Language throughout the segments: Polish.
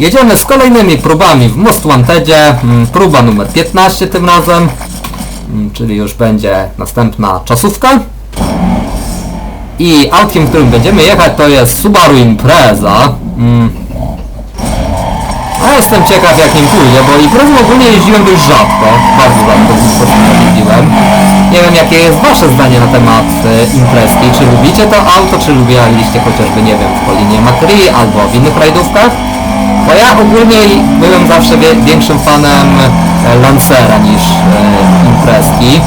Jedziemy z kolejnymi próbami w Most Wantedzie. Mm, Próba numer 15 tym razem. Mm, Czyli już będzie następna czasówka. I autkiem, którym będziemy jechać to jest Subaru Impreza. Mm. A jestem ciekaw jak nim pójdzie, bo imprezą ogólnie jeździłem dość rzadko. Bardzo rzadko jeździłem. Nie wiem jakie jest wasze zdanie na temat e, imprezki. Czy lubicie to auto, czy lubiliście chociażby, nie wiem, w Polinie Macri albo w innych rajdówkach? Bo ja ogólnie byłem zawsze większym fanem e, Lancera niż e, imprezki.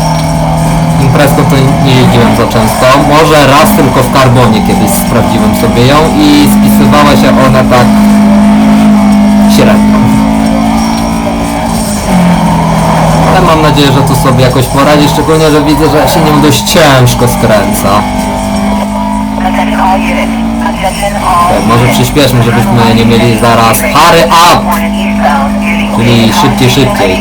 Imprezką to nie jeździłem za często. Może raz tylko w Carbonie kiedyś sprawdziłem sobie ją i spisywała się ona tak średnio. Ale mam nadzieję, że tu sobie jakoś poradzi, szczególnie, że widzę, że się nią dość ciężko skręca. Może przyspieszmy, żebyśmy nie mieli zaraz hurry up! Czyli szybciej, szybciej.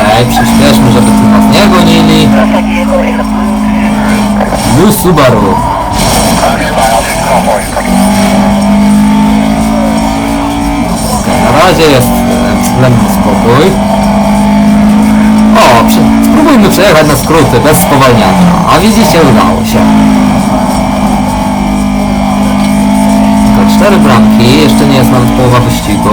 Okej, przyspieszmy, żeby tu nas nie gonili. Blue Subaru. Na razie jest względny spokój. O, przy, przejechać na skróty bez spowalniania. A widzicie, udało się. To cztery bramki, jeszcze nie jest nawet połowa wyścigu.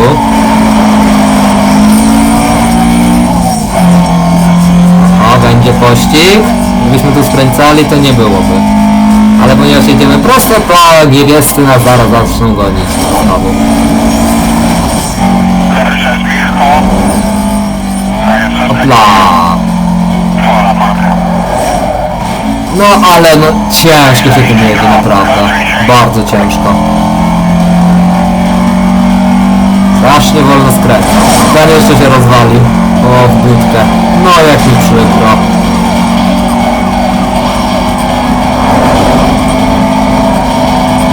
O, będzie pościg. Gdybyśmy tu skręcali, to nie byłoby. Ale ponieważ jedziemy prosto, to niebiescy nas zaraz zaczną gonić. Znowu. Hopla. No ale no ciężko się tym jedzie naprawdę. Bardzo ciężko. Strasznie wolno skręca. Ten jeszcze się rozwali. O, w budkę. No jak mi przykro.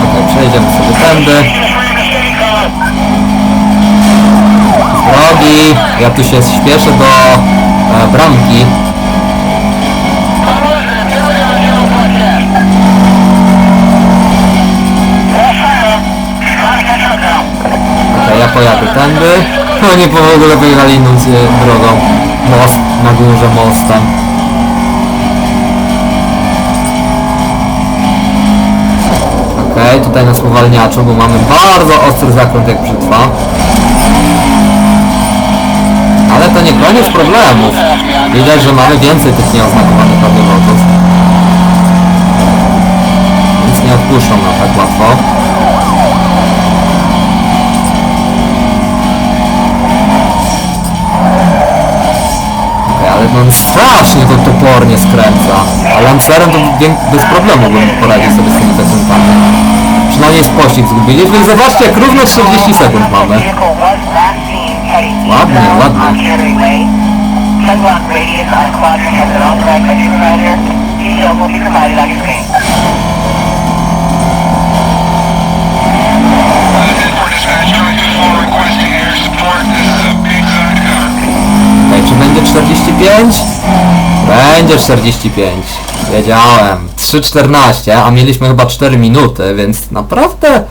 Okej, przejdziemy sobie tędy. Drogi. Ja tu się śpieszę do e, bramki. Okej, ja pojadę tędy. No nie po w ogóle pojechali inną drogą. Most na górze mostem. Okej, tutaj na spowalniaczu, bo mamy bardzo ostry zakręt jak brzytwa. Ale to nie koniec problemów. Widać, że mamy więcej tych nieoznakowanych odwrotów. Więc nie odpuszczą nam tak łatwo. Topornie skręca. A Lancerem to bez problemu bym poradził sobie z tymi zakrętami. Przynajmniej z pościg zgubiliśmy i zobaczcie jak równo 40 sekund mamy. Ładnie, ładnie. Okej, czy będzie 45? Będzie 45. Wiedziałem. 3.14, a mieliśmy chyba 4 minuty, więc naprawdę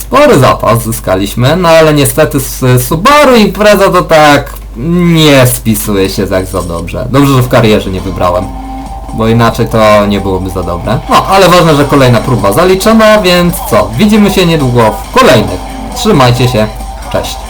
spory zapas zyskaliśmy, no ale niestety z Subaru Impreza to tak nie spisuje się tak za dobrze. Dobrze, że w karierze nie wybrałem, bo inaczej to nie byłoby za dobre. No, ale ważne, że kolejna próba zaliczona, więc co, widzimy się niedługo w kolejnych. Trzymajcie się, cześć.